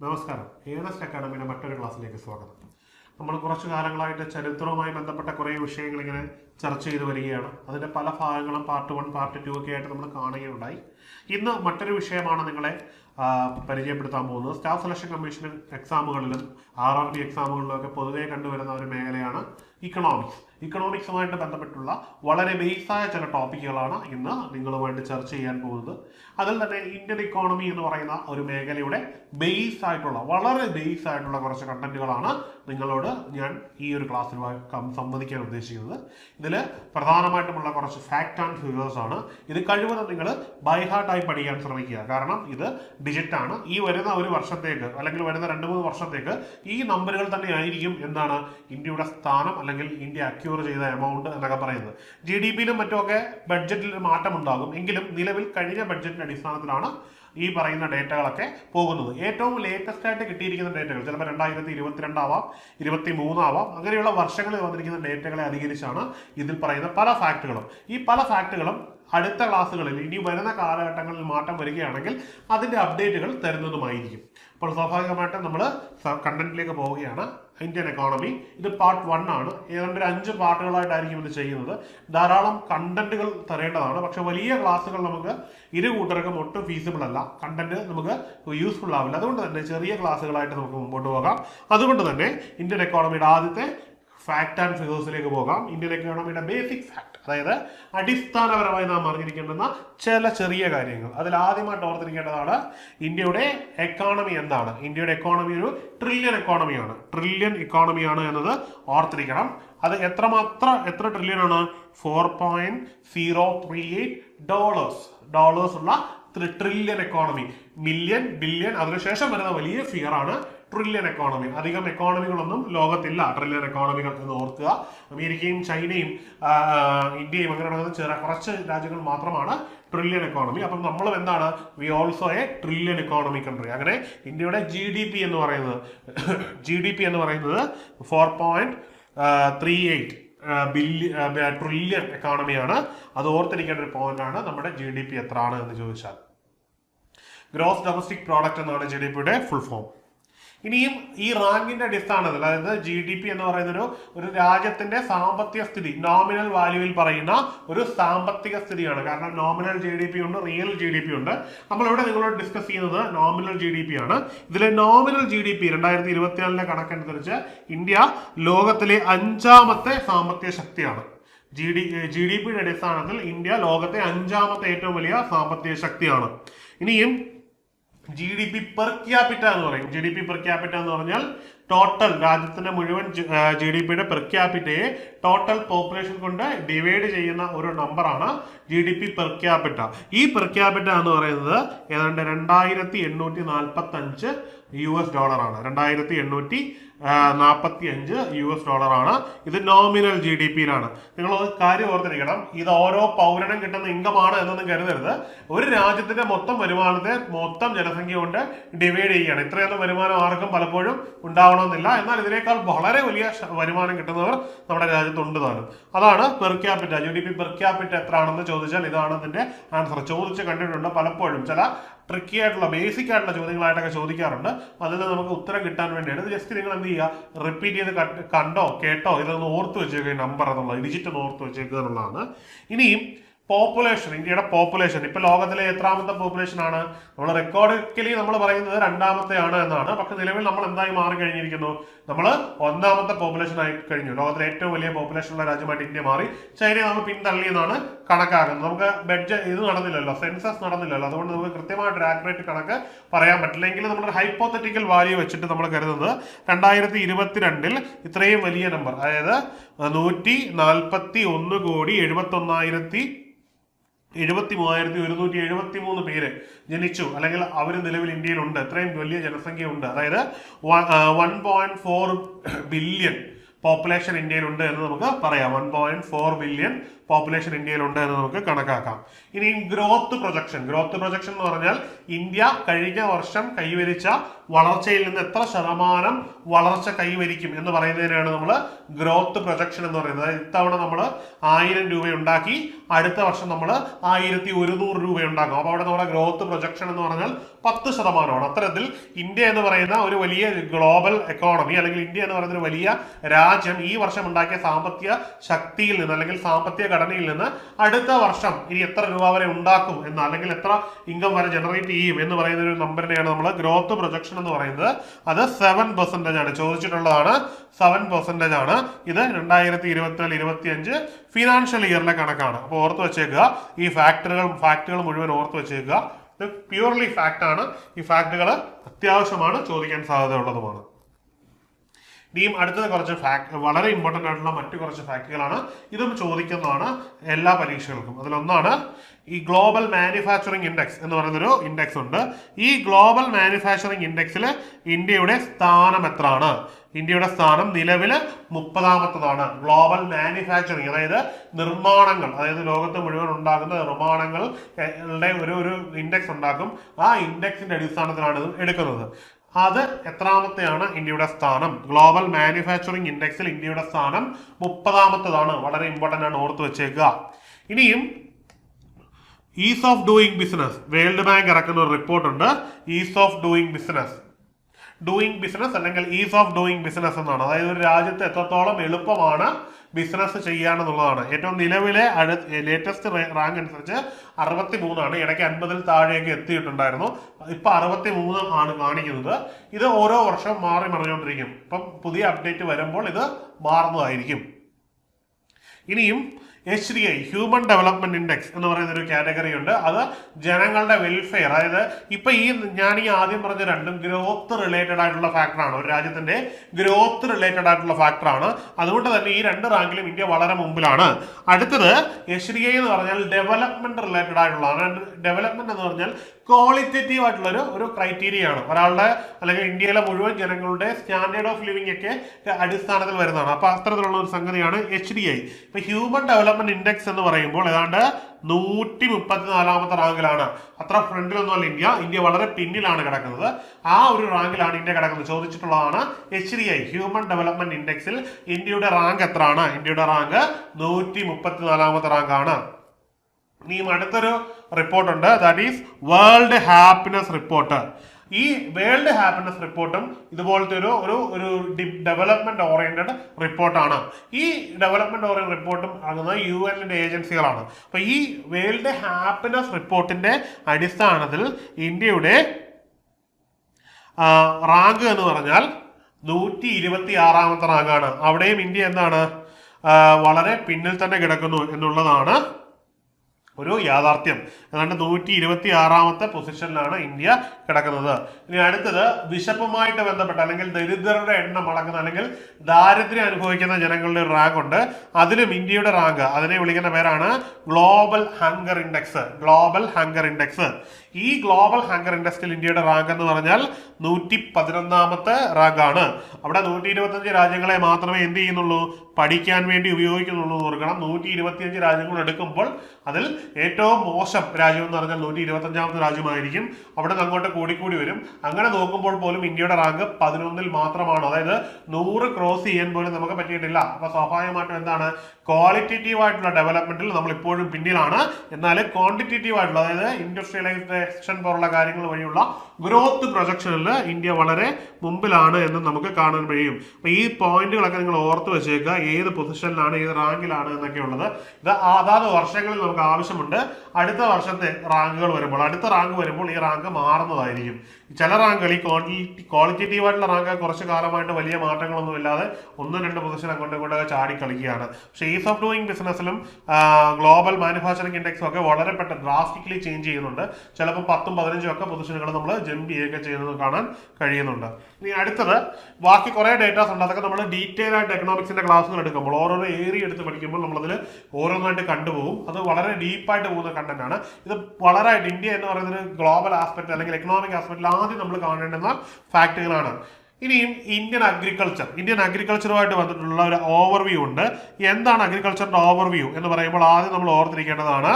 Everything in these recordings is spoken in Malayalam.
നമസ്കാരം. ഏണസ്റ്റ് അക്കാഡമിയുടെ മറ്റൊരു ക്ലാസ്സിലേക്ക് സ്വാഗതം. നമ്മൾ കുറച്ചു കാലങ്ങളായിട്ട് ചരിത്രവുമായി ബന്ധപ്പെട്ട കുറേ വിഷയങ്ങൾ ഇങ്ങനെ ചർച്ച ചെയ്ത് വരികയാണ്. അതിന്റെ പല ഭാഗങ്ങളും പാർട്ട് വൺ പാർട്ട് ടു ഒക്കെ ആയിട്ട് നമ്മൾ കാണുകയുണ്ടായി. ഇന്ന് മറ്റൊരു വിഷയമാണ് നിങ്ങളെ പരിചയപ്പെടുത്താൻ പോകുന്നത്. സ്റ്റാഫ് സെലക്ഷൻ കമ്മീഷൻ എക്സാമുകളിലും ആർ ആർ ബി എക്സാമുകളിലും ഒക്കെ പൊതുവെ കണ്ടുവരുന്ന ഒരു മേഖലയാണ് ഇക്കണോമിക്സ് ഇക്കണോമിക്സുമായിട്ട് ബന്ധപ്പെട്ടുള്ള വളരെ ബേസായ ചില ടോപ്പിക്കുകളാണ് ഇന്ന് നിങ്ങളുമായിട്ട് ചർച്ച ചെയ്യാൻ പോകുന്നത്. അതിൽ തന്നെ ഇന്ത്യൻ ഇക്കോണമി എന്ന് പറയുന്ന ഒരു മേഖലയുടെ ബേസ് ആയിട്ടുള്ള വളരെ ബേസ് ആയിട്ടുള്ള കുറച്ച് കണ്ടന്റുകളാണ് നിങ്ങളോട് ഞാൻ ഈ ഒരു ക്ലാസ്സിൽ സംവദിക്കാൻ ഉദ്ദേശിക്കുന്നത്. ഇതിൽ പ്രധാനമായിട്ടുമുള്ള കുറച്ച് ഫാക്ട് ആൻഡ് ഫിഗേഴ്സ് ആണ്. ഇത് കഴിവതും നിങ്ങൾ ബൈഹാർട്ടായി പഠിക്കാൻ ശ്രമിക്കുക. കാരണം ഇത് ഡിജിറ്റ് ആണ്. ഈ വരുന്ന ഒരു വർഷത്തേക്ക് അല്ലെങ്കിൽ വരുന്ന രണ്ട് മൂന്ന് വർഷത്തേക്ക് ഈ നമ്പറുകൾ തന്നെ ആയിരിക്കും എന്താണ് ഇന്ത്യയുടെ സ്ഥാനം അല്ലെങ്കിൽ ഇന്ത്യ അക്യൂർ ചെയ്ത എമൗണ്ട് എന്നൊക്കെ പറയുന്നത്. ജി ഡി പിയിലും മറ്റുമൊക്കെ ബഡ്ജറ്റിൽ ഒരു മാറ്റം ഉണ്ടാകും എങ്കിലും നിലവിൽ കഴിഞ്ഞ ബഡ്ജറ്റിന്റെ അടിസ്ഥാനത്തിലാണ് ഈ പറയുന്ന ഡേറ്റകളൊക്കെ പോകുന്നത്. ഏറ്റവും ലേറ്റസ്റ്റ് ആയിട്ട് കിട്ടിയിരിക്കുന്ന ഡേറ്റകൾ ചിലപ്പോൾ രണ്ടായിരത്തി ഇരുപത്തിരണ്ടാവാം ഇരുപത്തി മൂന്നാവാം അങ്ങനെയുള്ള വർഷങ്ങളിൽ വന്നിരിക്കുന്ന ഡേറ്റകളെ അധികരിച്ചാണ് ഇതിൽ പറയുന്ന പല ഫാക്ടുകളും ഈ പല ഫാക്ടുകളും അടുത്ത ക്ലാസ്സുകളിൽ ഇനി വരുന്ന കാലഘട്ടങ്ങളിൽ മാറ്റം വരികയാണെങ്കിൽ അതിന്റെ അപ്ഡേറ്റുകൾ തരുന്നതുമായിരിക്കും. അപ്പോൾ സ്വാഭാവികമായിട്ടും നമ്മൾ കണ്ടന്റിലേക്ക് പോവുകയാണ്. ഇന്ത്യൻ എക്കോണമി ഇത് പാർട്ട് വൺ ആണ്. ഏതാണ്ട് ഒരു അഞ്ച് പാർട്ടുകളായിട്ടായിരിക്കും ഇത് ചെയ്യുന്നത്. ധാരാളം കണ്ടന്റുകൾ തരേണ്ടതാണ്. പക്ഷെ വലിയ ക്ലാസ്സുകൾ നമുക്ക് ഇരു കൂട്ടർക്കും ഒട്ടും ഫീസിബിൾ അല്ല. കണ്ടന്റ് നമുക്ക് യൂസ്ഫുൾ ആവില്ല. അതുകൊണ്ട് തന്നെ ചെറിയ ക്ലാസ്സുകളായിട്ട് നമുക്ക് മുമ്പോട്ട് പോകാം. അതുകൊണ്ട് തന്നെ ഇന്ത്യൻ എക്കോണമിയുടെ ആദ്യത്തെ ഫാക്ട് ആൻഡ് ഫിഗേഴ്സിലേക്ക് പോകാം. ഇന്ത്യൻ എക്കോണമിയുടെ ബേസിക് ഫാക്ട് അതായത് അടിസ്ഥാനപരമായി നാം അറിഞ്ഞിരിക്കേണ്ടുന്ന ചില ചെറിയ കാര്യങ്ങൾ. അതിൽ ആദ്യമായിട്ട് ഓർത്തിരിക്കേണ്ടതാണ് ഇന്ത്യയുടെ എക്കോണമി എന്താണ്? ഇന്ത്യയുടെ എക്കോണമി ഒരു ട്രില്യൺ എക്കോണമിയാണ് ട്രില്യൺ എക്കോണമിയാണ് എന്നത് ഓർത്തിരിക്കണം. അത് എത്രമാത്ര എത്ര ട്രില്യൺ ആണ്? Four point zero three eight dollars dollars ഉള്ള ട്രില്യൺ എക്കോണമി മില്യൺ ബില്യൺ അതിനുശേഷം വരുന്ന വലിയ ഫിയർ ആണ് ട്രില്യൺ എക്കോണമി അധികം എക്കോണമികളൊന്നും ലോകത്തില്ല ട്രില്യൺ എക്കോണമികൾ എന്ന് ഓർക്കുക. അമേരിക്കയും ചൈനയും ഇന്ത്യയും അങ്ങനെയുള്ള ചെറിയ കുറച്ച് രാജ്യങ്ങൾ മാത്രമാണ് ട്രില്യൺ എക്കോണമി അപ്പം നമ്മൾ എന്താണ്? We also a trillion economy country അങ്ങനെ ഇന്ത്യയുടെ ജി ഡി പി എന്ന് പറയുന്നത് ജി ഡി പി എന്ന് പറയുന്നത് four point three eight billion trillion എക്കോണമിയാണ് അത് ഓർത്തിരിക്കേണ്ട ഒരു പോയിന്റ് ആണ് നമ്മുടെ ജി ഡി പി എത്രയാണ് എന്ന് ചോദിച്ചാൽ. ഗ്രോസ് ഡൊമസ്റ്റിക് പ്രോഡക്റ്റ് എന്നാണ് ജി ഡി പിയുടെ ഫുൾ ഫോം ഇനിയും ഈ റാങ്കിന്റെ അടിസ്ഥാനത്തിൽ അതായത് ജി ഡി പി എന്ന് പറയുന്ന ഒരു ഒരു രാജ്യത്തിന്റെ സാമ്പത്തിക സ്ഥിതി നോമിനൽ വാല്യൂവിൽ പറയുന്ന ഒരു സാമ്പത്തിക സ്ഥിതിയാണ്. കാരണം നോമിനൽ ജി ഡി പി ഉണ്ട് റിയൽ ജി ഡി പി ഉണ്ട്. നമ്മളിവിടെ നിങ്ങളോട് ഡിസ്കസ് ചെയ്യുന്നത് നോമിനൽ ജി ഡി പി ആണ്. ഇതിലെ നോമിനൽ ജി ഡി പി രണ്ടായിരത്തി ഇരുപത്തിനാലിലെ കണക്കനുസരിച്ച് ഇന്ത്യ ലോകത്തിലെ അഞ്ചാമത്തെ സാമ്പത്തിക ശക്തിയാണ്. ജി ഡി ജി ഡി പിയുടെ അടിസ്ഥാനത്തിൽ ഇന്ത്യ ലോകത്തെ അഞ്ചാമത്തെ ഏറ്റവും വലിയ സാമ്പത്തിക ശക്തിയാണ്. ഇനിയും G D P per capita എന്ന് പറയും. G D P per capita എന്ന് പറഞ്ഞാൽ ടോട്ടൽ രാജ്യത്തിന്റെ മുഴുവൻ ജി ഡി പിയുടെ പെർ ക്യാപിറ്റയെ ടോട്ടൽ പോപ്പുലേഷൻ കൊണ്ട് ഡിവൈഡ് ചെയ്യുന്ന ഒരു നമ്പറാണ് G D P per capita ഈ പെർ ക്യാപിറ്റ എന്ന് പറയുന്നത് ഏതാണ്ട് രണ്ടായിരത്തി എണ്ണൂറ്റി നാൽപ്പത്തി അഞ്ച് യു എസ് ഡോളറാണ് രണ്ടായിരത്തി എണ്ണൂറ്റി നാൽപ്പത്തി അഞ്ച് യു എസ് ഡോളറാണ് ഇത് നോമിനൽ ജി ഡി പിയിലാണ് നിങ്ങൾ കാര്യം ഓർത്തിരിക്കണം. ഇത് ഓരോ പൗരനും കിട്ടുന്ന ഇൻകമാണ് എന്നൊന്നും കരുതരുത്. ഒരു രാജ്യത്തിന്റെ മൊത്തം വരുമാനത്തെ മൊത്തം ജനസംഖ്യ കൊണ്ട് ഡിവൈഡ് ചെയ്യുകയാണ്. ഇത്രയൊന്നും വരുമാനം ആർക്കും പലപ്പോഴും ഉണ്ടാവണമെന്നില്ല. എന്നാൽ ഇതിനേക്കാൾ വളരെ വലിയ വരുമാനം കിട്ടുന്നവർ നമ്മുടെ രാജ്യത്തുണ്ട് താനും. അതാണ് per capita G D P per capita എത്രയാണെന്ന് ചോദിച്ചാൽ ഇതാണ് ഇതിന്റെ ആൻസർ ചോദിച്ച് കണ്ടിട്ടുണ്ട് പലപ്പോഴും. ചില ട്രിക്കി ആയിട്ടുള്ള ബേസിക് ആയിട്ടുള്ള ചോദ്യങ്ങളായിട്ടൊക്കെ ചോദിക്കാറുണ്ട്. അതിൽ നമുക്ക് ഉത്തരം കിട്ടാൻ വേണ്ടിയാണ്. ജസ്റ്റ് നിങ്ങൾ എന്ത് ചെയ്യുക? റിപ്പീറ്റ് ചെയ്ത് കണ്ടോ കേട്ടോ? ഇതൊന്ന് ഓർത്ത് വെച്ചേക്കുക നമ്പർ എന്നുള്ളത് ഡിജിറ്റ് ഒന്ന് ഓർത്ത് വെച്ചേക്കുക എന്നുള്ളതാണ്. ഇനിയും പോപ്പുലേഷൻ ഇന്ത്യയുടെ പോപ്പുലേഷൻ ഇപ്പൊ ലോകത്തിലെ എത്രാമത്തെ പോപ്പുലേഷൻ ആണ്? നമ്മൾ റെക്കോർഡിക്കലി നമ്മൾ പറയുന്നത് രണ്ടാമത്തെ ആണ് എന്നാണ്. പക്ഷെ നിലവിൽ നമ്മൾ എന്തായി മാറി കഴിഞ്ഞിരിക്കുന്നു? നമ്മൾ ഒന്നാമത്തെ പോപ്പുലേഷൻ ആയി കഴിഞ്ഞു. ലോകത്തിലെ ഏറ്റവും വലിയ പോപ്പുലേഷൻ ഉള്ള രാജ്യമായിട്ട് ഇന്ത്യ മാറി. ചൈനയെ നമ്മൾ പിന്തള്ളിയെന്നാണ് കണക്കാക്കുന്നത്. നമുക്ക് ബഡ്ജറ്റ് ഇത് നടന്നില്ലല്ലോ. സെൻസസ് നടന്നില്ലല്ലോ. അതുകൊണ്ട് നമുക്ക് കൃത്യമായിട്ട് ആക്യുറേറ്റ് കണക്ക് പറയാൻ പറ്റില്ല. എങ്കിലും നമ്മൾ ഹൈപ്പോത്തറ്റിക്കൽ വാല്യൂ വെച്ചിട്ട് നമ്മൾ കരുതുന്നത് രണ്ടായിരത്തി ഇരുപത്തിരണ്ടിൽ ഇത്രയും വലിയ നമ്പർ അതായത് നൂറ്റി നാൽപ്പത്തി ഒന്ന് കോടി എഴുപത്തി ഒന്നായിരത്തി എഴുപത്തി മൂവായിരത്തി ഒരുന്നൂറ്റി എഴുപത്തി മൂന്ന് പേര് ജനിച്ചു. അല്ലെങ്കിൽ അവർ നിലവിൽ ഇന്ത്യയിലുണ്ട്. ഇത്രയും വലിയ ജനസംഖ്യ ഉണ്ട് അതായത് one point four billion population ഇന്ത്യയിലുണ്ട് എന്ന് നമുക്ക് പറയാം. One point four billion population ഇന്ത്യയിലുണ്ട് എന്ന് നമുക്ക് കണക്കാക്കാം. ഇനി ഗ്രോത്ത് പ്രൊജക്ഷൻ ഗ്രോത്ത് പ്രൊജക്ഷൻ എന്ന് പറഞ്ഞാൽ ഇന്ത്യ കഴിഞ്ഞ വർഷം കൈവരിച്ച വളർച്ചയിൽ നിന്ന് എത്ര ശതമാനം വളർച്ച കൈവരിക്കും എന്ന് പറയുന്നതിനാണ് നമ്മൾ ഗ്രോത്ത് പ്രൊജക്ഷൻ എന്ന് പറയുന്നത്. അതായത് ഇത്തവണ നമ്മൾ ആയിരം രൂപ ഉണ്ടാക്കി അടുത്ത വർഷം നമ്മൾ ആയിരത്തി ഒരുന്നൂറ് രൂപ ഉണ്ടാക്കും അപ്പോൾ അവിടെ നമ്മുടെ ഗ്രോത്ത് പ്രൊജക്ഷൻ എന്ന് പറഞ്ഞാൽ പത്ത് ശതമാനമാണ്. അത്തരത്തിൽ ഇന്ത്യ എന്ന് പറയുന്ന ഒരു വലിയ ഗ്ലോബൽ എക്കോണമി അല്ലെങ്കിൽ ഇന്ത്യ എന്ന് പറയുന്ന ഒരു വലിയ രാജ്യം ഈ വർഷം ഉണ്ടാക്കിയ സാമ്പത്തിക ശക്തിയിൽ നിന്ന് അല്ലെങ്കിൽ സാമ്പത്തിക ഘടനയിൽ നിന്ന് അടുത്ത വർഷം ഇനി എത്ര രൂപ വരെ ഉണ്ടാക്കും എന്ന് അല്ലെങ്കിൽ എത്ര ഇൻകം വരെ ജനറേറ്റ് ചെയ്യും എന്ന് പറയുന്ന ഒരു നമ്പറിനെയാണ് നമ്മൾ ഗ്രോത്ത് പ്രൊജക്ഷൻ എന്ന് പറയുന്നത് അത് സെവൻ പെർസെന്റേജ് ആണ്. ചോദിച്ചിട്ടുള്ളതാണ് സെവൻ പെർസെന്റേജ് ആണ്. ഇത് രണ്ടായിരത്തി ഇരുപത്തിനാല് ഇരുപത്തി അഞ്ച് ഫിനാൻഷ്യൽ ഇയറിലെ കണക്കാണ്. അപ്പോൾ ഓർത്ത് വെച്ചേക്കുക ഈ ഫാക്ടറുകൾ ഫാക്ടുകൾ മുഴുവൻ ഓർത്ത് വെച്ചേക്കുക. ഇത് പ്യൂർലി ഫാക്ട് ആണ്. ഈ ഫാക്ടുകൾ അത്യാവശ്യമാണ് ചോദിക്കാൻ സാധ്യതയുള്ളതുമാണ്. ഇനിയും അടുത്തത് കുറച്ച് ഫാക്ട് വളരെ ഇമ്പോർട്ടന്റ് ആയിട്ടുള്ള മറ്റു കുറച്ച് ഫാക്ടുകളാണ് ഇതും ചോദിക്കുന്നതാണ് എല്ലാ പരീക്ഷകൾക്കും. അതിലൊന്നാണ് ഈ ഗ്ലോബൽ മാനുഫാക്ചറിംഗ് ഇൻഡെക്സ് എന്ന് പറയുന്നൊരു ഇൻഡെക്സ് ഉണ്ട്. ഈ ഗ്ലോബൽ മാനുഫാക്ചറിംഗ് ഇൻഡെക്സിൽ ഇന്ത്യയുടെ സ്ഥാനം എത്രയാണ്? ഇന്ത്യയുടെ സ്ഥാനം നിലവിൽ മുപ്പതാമത്തതാണ്. ഗ്ലോബൽ മാനുഫാക്ചറിങ് അതായത് നിർമ്മാണങ്ങൾ അതായത് ലോകത്ത് മുഴുവൻ ഉണ്ടാകുന്ന നിർമ്മാണങ്ങളുടെ ഒരു ഒരു ഇൻഡെക്സ് ഉണ്ടാക്കും. ആ ഇൻഡെക്സിന്റെ അടിസ്ഥാനത്തിലാണ് ഇത് എടുക്കുന്നത്. അത് എത്രാമത്തെയാണ് ഇന്ത്യയുടെ സ്ഥാനം? ഗ്ലോബൽ മാനുഫാക്ചറിംഗ് ഇൻഡെക്സിൽ ഇന്ത്യയുടെ സ്ഥാനം മുപ്പതാമത്തതാണ്. വളരെ ഇമ്പോർട്ടന്റ് ആണ് ഓർത്ത് വെച്ചേക്കുക. ഇനിയും ease of doing business world bank ഇറക്കുന്ന ഒരു റിപ്പോർട്ടുണ്ട് ease of doing business doing business അല്ലെങ്കിൽ ഈസ് ഓഫ് ഡൂയിങ് ബിസിനസ് എന്നാണ്. അതായത് ഒരു രാജ്യത്ത് എത്രത്തോളം എളുപ്പമാണ് ബിസിനസ് ചെയ്യാണെന്നുള്ളതാണ്. ഏറ്റവും നിലവിലെ ലേറ്റസ്റ്റ് റാങ്ക് അനുസരിച്ച് അറുപത്തി മൂന്നാണ് ഇടയ്ക്ക് അൻപതിൽ താഴെയൊക്കെ എത്തിയിട്ടുണ്ടായിരുന്നു. ഇപ്പം അറുപത്തി മൂന്ന് ആണ് കാണിക്കുന്നത്. ഇത് ഓരോ വർഷം മാറി മറിഞ്ഞുകൊണ്ടിരിക്കും. ഇപ്പം പുതിയ അപ്ഡേറ്റ് വരുമ്പോൾ ഇത് മാറുന്നതായിരിക്കും. ഇനിയും H D I human development index എന്ന് പറയുന്ന ഒരു കാറ്റഗറി ഉണ്ട്. അത് ജനങ്ങളുടെ വെൽഫെയർ അതായത് ഇപ്പൊ ഈ ഞാൻ ഈ ആദ്യം പറഞ്ഞ രണ്ടും ഗ്രോത്ത് റിലേറ്റഡ് ആയിട്ടുള്ള ഫാക്ടറാണ് ഒരു രാജ്യത്തിന്റെ ഗ്രോത്ത് റിലേറ്റഡ് ആയിട്ടുള്ള ഫാക്ടറാണ് അതുകൊണ്ട് തന്നെ ഈ രണ്ട് റാങ്കിലും ഇന്ത്യ വളരെ മുമ്പിലാണ്. അടുത്തത് എച്ച് ഡി ഐ എന്ന് പറഞ്ഞാൽ ഡെവലപ്മെന്റ് റിലേറ്റഡ് ആയിട്ടുള്ളതാണ്. ഡെവലപ്മെന്റ് എന്ന് പറഞ്ഞാൽ ക്വാളിറ്റേറ്റീവ് ആയിട്ടുള്ളൊരു ഒരു ഒരു ക്രൈറ്റീരിയ ആണ്. ഒരാളുടെ അല്ലെങ്കിൽ ഇന്ത്യയിലെ മുഴുവൻ ജനങ്ങളുടെ സ്റ്റാൻഡേർഡ് ഓഫ് ലിവിംഗ് ഒക്കെ അടിസ്ഥാനത്തിൽ വരുന്നതാണ്. അപ്പൊ അത്തരത്തിലുള്ള ഒരു സംഗതിയാണ് എച്ച് ഡി ഐ ഇപ്പൊ ഹ്യൂമൻ ഡെവലപ്മെന്റ് ഇൻഡെക്സ് എന്ന് പറയുമ്പോൾ ഏതാണ്ട് നൂറ്റി മുപ്പത്തിനാലാമത്തെ റാങ്കിലാണ്. അത്ര ഫ്രണ്ടിലൊന്നുമല്ല ഇന്ത്യ. ഇന്ത്യ വളരെ പിന്നിലാണ് കിടക്കുന്നത്. ആ ഒരു റാങ്കിലാണ് ഇന്ത്യ കിടക്കുന്നത്. ചോദിച്ചിട്ടുള്ളതാണ് H D I human development ഇൻഡെക്സിൽ ഇന്ത്യയുടെ റാങ്ക് എത്രയാണ്? ഇന്ത്യയുടെ റാങ്ക് നൂറ്റി മുപ്പത്തിനാലാമത്തെ റാങ്കാണ് ഇനിയും അടുത്തൊരു റിപ്പോർട്ടുണ്ട് that is world happiness report ഈ വേൾഡ് ഹാപ്പിനെസ് റിപ്പോർട്ടും ഇതുപോലത്തെ ഒരു ഒരു ഒരു ഡെവലപ്മെന്റ് ഓറിയന്റഡ് റിപ്പോർട്ടാണ് ഈ ഡെവലപ്മെന്റ് ഓറിയന്റ് റിപ്പോർട്ടും ആകുന്നത് യു എന്റെ ഏജൻസികളാണ് അപ്പൊ ഈ വേൾഡ് ഹാപ്പിനെസ് റിപ്പോർട്ടിന്റെ അടിസ്ഥാനത്തിൽ ഇന്ത്യയുടെ റാങ്ക് എന്ന് പറഞ്ഞാൽ നൂറ്റി ഇരുപത്തി ആറാമത്തെ റാങ്കാണ് അവിടെയും ഇന്ത്യ എന്താണ്? വളരെ പിന്നിൽ തന്നെ കിടക്കുന്നു എന്നുള്ളതാണ് ഒരു യാഥാർത്ഥ്യം. ഏതാണ്ട് നൂറ്റി ഇരുപത്തി ആറാമത്തെ പൊസിഷനിലാണ് ഇന്ത്യ കിടക്കുന്നത്. ഇനി അടുത്തത് വിശപ്പുമായിട്ട് ബന്ധപ്പെട്ട അല്ലെങ്കിൽ ദരിദ്രരുടെ എണ്ണം അളക്കുന്ന അല്ലെങ്കിൽ ദാരിദ്ര്യം അനുഭവിക്കുന്ന ജനങ്ങളുടെ ഒരു റാങ്ക് ഉണ്ട്. അതിലും ഇന്ത്യയുടെ റാങ്ക് അതിനെ വിളിക്കുന്ന പേരാണ് global hunger index global hunger index. ഈ ഗ്ലോബൽ ഹങ്കർ ഇൻഡെക്സിൽ ഇന്ത്യയുടെ റാങ്ക് എന്ന് പറഞ്ഞാൽ നൂറ്റി പതിനൊന്നാമത്തെ ആണ് അവിടെ നൂറ്റി ഇരുപത്തഞ്ച് രാജ്യങ്ങളെ മാത്രമേ എന്ത് ചെയ്യുന്നുള്ളൂ? പഠിക്കാൻ വേണ്ടി ഉപയോഗിക്കുന്നുള്ളൂ ഓർക്കണം. നൂറ്റി ഇരുപത്തിയഞ്ച് രാജ്യങ്ങൾ എടുക്കുമ്പോൾ അതിൽ ഏറ്റവും മോശം രാജ്യം എന്ന് പറഞ്ഞാൽ നൂറ്റി ഇരുപത്തഞ്ചാമത്തെ രാജ്യമായിരിക്കും. അവിടെ നിന്ന് അങ്ങോട്ട് കൂടിക്കൂടി വരും. അങ്ങനെ നോക്കുമ്പോൾ പോലും ഇന്ത്യയുടെ റാങ്ക് പതിനൊന്നിൽ മാത്രമാണ്. അതായത് നൂറ് ക്രോസ് ചെയ്യാൻ പോലും നമുക്ക് പറ്റിയിട്ടില്ല. അപ്പൊ സ്വാഭാവികമായിട്ടും എന്താണ്? ക്വാളിറ്റേറ്റീവ് ആയിട്ടുള്ള ഡെവലപ്മെന്റിൽ നമ്മൾ ഇപ്പോഴും പിന്നിലാണ്. എന്നാൽ ക്വാണ്ടിറ്റേറ്റീവ് ആയിട്ടുള്ള അതായത് ഇൻഡസ്ട്രിയലൈസേഷൻ പോലുള്ള കാര്യങ്ങൾ വഴിയുള്ള ഗ്രോത്ത് പ്രൊജക്ഷനിൽ ഇന്ത്യ വളരെ മുമ്പിലാണ് എന്ന് നമുക്ക് കാണാൻ കഴിയും. അപ്പൊ ഈ പോയിന്റുകളൊക്കെ നിങ്ങൾ ഓർത്ത് വെച്ചേക്കുക. ഏത് പൊസിഷനിലാണ് ഏത് റാങ്കിലാണ് എന്നൊക്കെ ഉള്ളത് ഇത് അതാത് വർഷങ്ങളിൽ നമുക്ക് ആവശ്യമുണ്ട്. അടുത്ത വർഷത്തെ റാങ്കുകൾ വരുമ്പോൾ അടുത്ത റാങ്ക് വരുമ്പോൾ ഈ റാങ്ക് മാറുന്നതായിരിക്കും. ചില റാങ്കുകൾ ഈ ക്വാളിറ്റി ക്വാളിറ്റേറ്റീവ് ആയിട്ടുള്ള റാങ്ക് കുറച്ച് കാലമായിട്ട് വലിയ മാറ്റങ്ങളൊന്നും ഇല്ലാതെ ഒന്നും രണ്ട് പൊസിഷൻ അങ്ങോട്ടും ഇങ്ങോട്ടൊക്കെ ചാടി കളിക്കുകയാണ് പക്ഷേ ഈസ് ഓഫ് ഡൂയിങ് ബിസിനസ്സിലും ഗ്ലോബൽ മാനുഫാക്ചറിംഗ് ഇൻഡെക്സും ഒക്കെ വളരെ പെട്ടെന്ന് ഡ്രാസ്റ്റിക്കലി ചേഞ്ച് ചെയ്യുന്നുണ്ട്. ചിലപ്പോൾ പത്തും പതിനഞ്ചും ഒക്കെ പൊസിഷനുകൾ നമ്മൾ ജമ്പ് ചെയ്യുകയൊക്കെ ചെയ്യുന്നത് കാണാൻ കഴിയുന്നുണ്ട്. ഇനി അടുത്തത് ബാക്കി കുറേ ഡേറ്റാസ് ഉണ്ട്. അതൊക്കെ നമ്മൾ ഡീറ്റെയിൽ ആയിട്ട് എക്കണോമിക്സിന്റെ ക്ലാസ്സുകൾ എടുക്കുമ്പോൾ ഓരോരോ ഏരിയ എടുത്ത് പഠിക്കുമ്പോൾ നമ്മളതിൽ ഓരോന്നായിട്ട് കണ്ടുപോകും. അത് വളരെ ഡീപ്പായിട്ട് പോകുന്ന കണ്ടന്റ് ആണ്. ഇത് വളരെ ഇന്ത്യ എന്ന് പറയുന്ന ഒരു ഗ്ലോബൽ ആസ്പെക്ട് അല്ലെങ്കിൽ എക്കണോമിക് ആസ്പെക്റ്റിൽ ആദ്യം നമ്മൾ കാണേണ്ടുന്ന ഫാക്ടുകളാണ് ഇനിയും ഇന്ത്യൻ അഗ്രികൾച്ചർ ഇന്ത്യൻ അഗ്രികൾച്ചറുമായിട്ട് വന്നിട്ടുള്ള ഒരു ഓവർവ്യൂ ഉണ്ട്. എന്താണ് അഗ്രികൾച്ചറിന്റെ ഓവർവ്യൂ എന്ന് പറയുമ്പോൾ ആദ്യം നമ്മൾ ഓർത്തിരിക്കേണ്ടതാണ്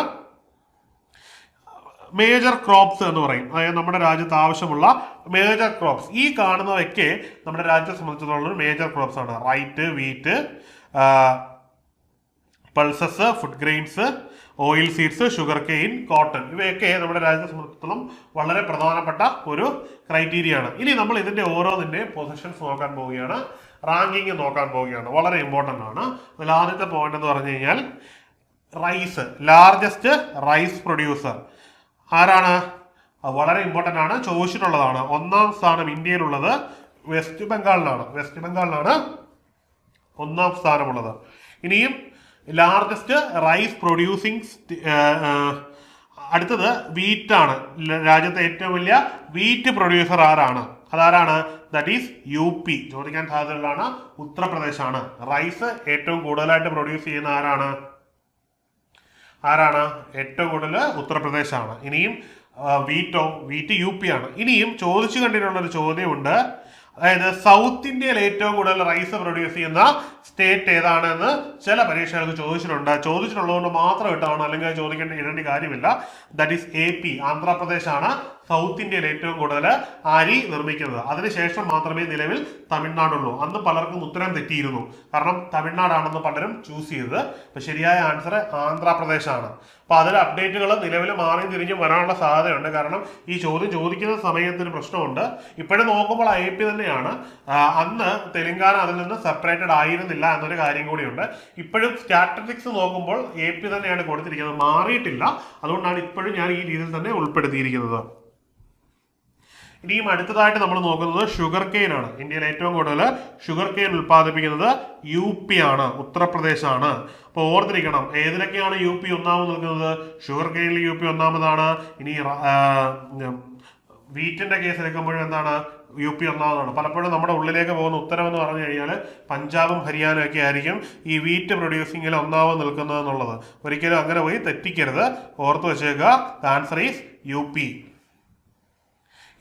മേജർ ക്രോപ്സ് എന്ന് പറയും. അതായത് നമ്മുടെ രാജ്യത്ത് ആവശ്യമുള്ള മേജർ ക്രോപ്സ് ഈ കാണുന്നതൊക്കെ നമ്മുടെ രാജ്യത്തെ സംബന്ധിച്ചിടത്തോളം മേജർ ക്രോപ്സ് ആണ്. Right wheat pulses food grains oilseeds sugarcane cotton ഇവയൊക്കെ നമ്മുടെ രാജ്യത്തെ സംബന്ധിച്ചിടത്തോളം വളരെ പ്രധാനപ്പെട്ട ഒരു ക്രൈറ്റീരിയ ആണ്. ഇനി നമ്മൾ ഇതിന്റെ ഓരോന്നിന്റെ പൊസിഷൻസ് നോക്കാൻ പോവുകയാണ്. റാങ്കിങ് നോക്കാൻ പോവുകയാണ്. വളരെ ഇമ്പോർട്ടന്റ് ആണ്. അതിൽ ആദ്യത്തെ പോയിന്റ് എന്ന് പറഞ്ഞു കഴിഞ്ഞാൽ റൈസ് ലാർജസ്റ്റ് റൈസ് പ്രൊഡ്യൂസർ ആരാണ്? വളരെ ഇമ്പോർട്ടന്റ് ആണ്. ചോദിച്ചിട്ടുള്ളതാണ്. ഒന്നാം സ്ഥാനം ഇന്ത്യയിലുള്ളത് വെസ്റ്റ് ബംഗാളിലാണ് വെസ്റ്റ് ബംഗാളിലാണ് ഒന്നാം സ്ഥാനമുള്ളത്. ഇനിയും ലാർജസ്റ്റ് റൈസ് പ്രൊഡ്യൂസിങ് അടുത്തത് വീറ്റ് ആണ്. രാജ്യത്തെ ഏറ്റവും വലിയ വീറ്റ് പ്രൊഡ്യൂസർ ആരാണ്? അതാരാണ്? ദാറ്റ് ഈസ് യു പി ചോദിക്കാൻ സാധ്യതയുള്ളതാണ് ഉത്തർപ്രദേശാണ്. റൈസ് ഏറ്റവും കൂടുതലായിട്ട് പ്രൊഡ്യൂസ് ചെയ്യുന്ന ആരാണ്? ആരാണ്? ഏറ്റവും കൂടുതൽ ഉത്തർപ്രദേശാണ്. ഇനിയും വീറ്റോ വീറ്റ് യു പി ആണ്. ഇനിയും ചോദിച്ചു കണ്ടിട്ടുള്ള ഒരു ചോദ്യമുണ്ട്. അതായത് സൗത്ത് ഇന്ത്യയിൽ ഏറ്റവും കൂടുതൽ റൈസ് പ്രൊഡ്യൂസ് ചെയ്യുന്ന സ്റ്റേറ്റ് ഏതാണെന്ന് ചില പരീക്ഷകൾക്ക് ചോദിച്ചിട്ടുണ്ട്. ചോദിച്ചിട്ടുള്ളതുകൊണ്ട് മാത്രം ഇട്ടാണ് അല്ലെങ്കിൽ ചോദിക്കേണ്ട ഇടേണ്ട കാര്യമില്ല. That is A P Andhra Pradesh ആണ് സൗത്ത് ഇന്ത്യയിൽ ഏറ്റവും കൂടുതൽ അരി നിർമ്മിക്കുന്നത്. അതിനുശേഷം മാത്രമേ നിലവിൽ തമിഴ്നാടുള്ളൂ. അന്ന് പലർക്കും ഉത്തരം തെറ്റിയിരുന്നു. കാരണം തമിഴ്നാടാണെന്ന് പലരും ചൂസ് ചെയ്തത്. അപ്പൊ ശരിയായ ആൻസർ ആന്ധ്രാപ്രദേശ് ആണ് അപ്പൊ അതിൽ അപ്ഡേറ്റുകൾ നിലവിൽ മാറി തിരിഞ്ഞ് വരാനുള്ള സാധ്യതയുണ്ട്. കാരണം ഈ ചോദ്യം ചോദിക്കുന്ന സമയത്തിന് പ്രശ്നമുണ്ട്. ഇപ്പോഴും നോക്കുമ്പോൾ ഐ പി തന്നെയാണ്. അന്ന് തെലങ്കാന അതിൽ നിന്ന് സെപ്പറേറ്റഡ് ആയിരുന്നില്ല എന്നൊരു കാര്യം കൂടിയുണ്ട്. ഇപ്പോഴും സ്റ്റാറ്റിസ്റ്റിക്സ് നോക്കുമ്പോൾ എ പി തന്നെയാണ് കൊടുത്തിരിക്കുന്നത്. മാറിയിട്ടില്ല. അതുകൊണ്ടാണ് ഇപ്പോഴും ഞാൻ ഈ രീതിയിൽ തന്നെ ഉൾപ്പെടുത്തിയിരിക്കുന്നത്. ഇനിയും അടുത്തതായിട്ട് നമ്മൾ നോക്കുന്നത് ഷുഗർ കെയിൻ ആണ്. ഇന്ത്യയിൽ ഏറ്റവും കൂടുതൽ ഷുഗർ കെയിൻ ഉൽപ്പാദിപ്പിക്കുന്നത് യു പി ആണ് ഉത്തർപ്രദേശ് ആണ് അപ്പോൾ ഓർത്തിരിക്കണം ഏതിലൊക്കെയാണ് യു പി ഒന്നാമത് നിൽക്കുന്നത്? ഷുഗർ കെയിനിൽ യു പി ഒന്നാമതാണ്. ഇനി വീറ്റിന്റെ കേസ് എടുക്കുമ്പോഴും എന്താണ്? യു പി ഒന്നാമതാണ്. പലപ്പോഴും നമ്മുടെ ഉള്ളിലേക്ക് പോകുന്ന ഉത്തരം എന്ന് പറഞ്ഞു കഴിഞ്ഞാൽ പഞ്ചാബും ഹരിയാനയും ഒക്കെ ആയിരിക്കും ഈ വീറ്റ് പ്രൊഡ്യൂസിങ്ങിൽ ഒന്നാമത് നിൽക്കുന്നത് എന്നുള്ളത്. ഒരിക്കലും അങ്ങനെ പോയി തെറ്റിക്കരുത്. ഓർത്ത് വെച്ചേക്കുക ആൻസർ ഈസ് യു പി